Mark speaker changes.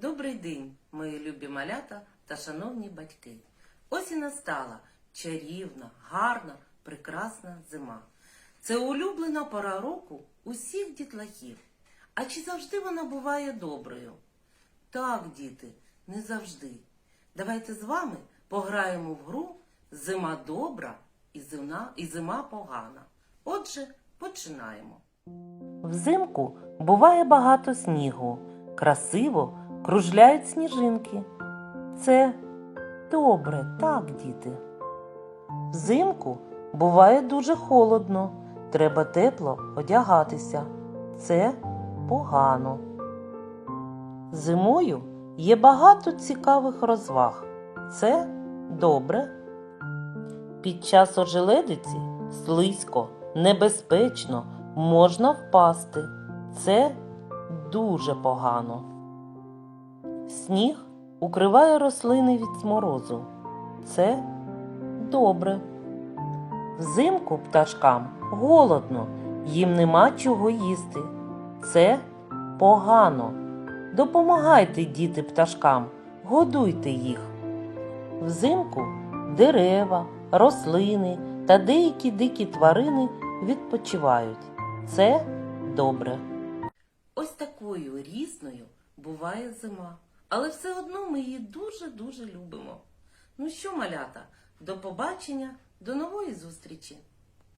Speaker 1: Добрий день, мої любі малята та шановні батьки. Ось і настала чарівна, гарна, прекрасна зима. Це улюблена пора року усіх дітлахів. А чи завжди вона буває доброю? Так, діти, не завжди. Давайте з вами пограємо в гру Зима добра і зима, і зима погана. Отже, починаємо. Взимку буває багато снігу. Красиво кружляють сніжинки. Це добре, так, діти. Взимку буває дуже холодно. Треба тепло одягатися. Це погано. Зимою є багато цікавих розваг. Це добре. Під час ожеледиці слизько, небезпечно, можна впасти. Це дуже погано. Сніг укриває рослини від морозу. Це добре. Взимку пташкам голодно, їм нема чого їсти. Це погано. Допомагайте, діти, пташкам, годуйте їх. Взимку дерева, рослини та деякі дикі тварини відпочивають. Це добре. Ось такою різною буває зима, але все одно ми її дуже-дуже любимо. Ну що, малята, до побачення, до нової зустрічі!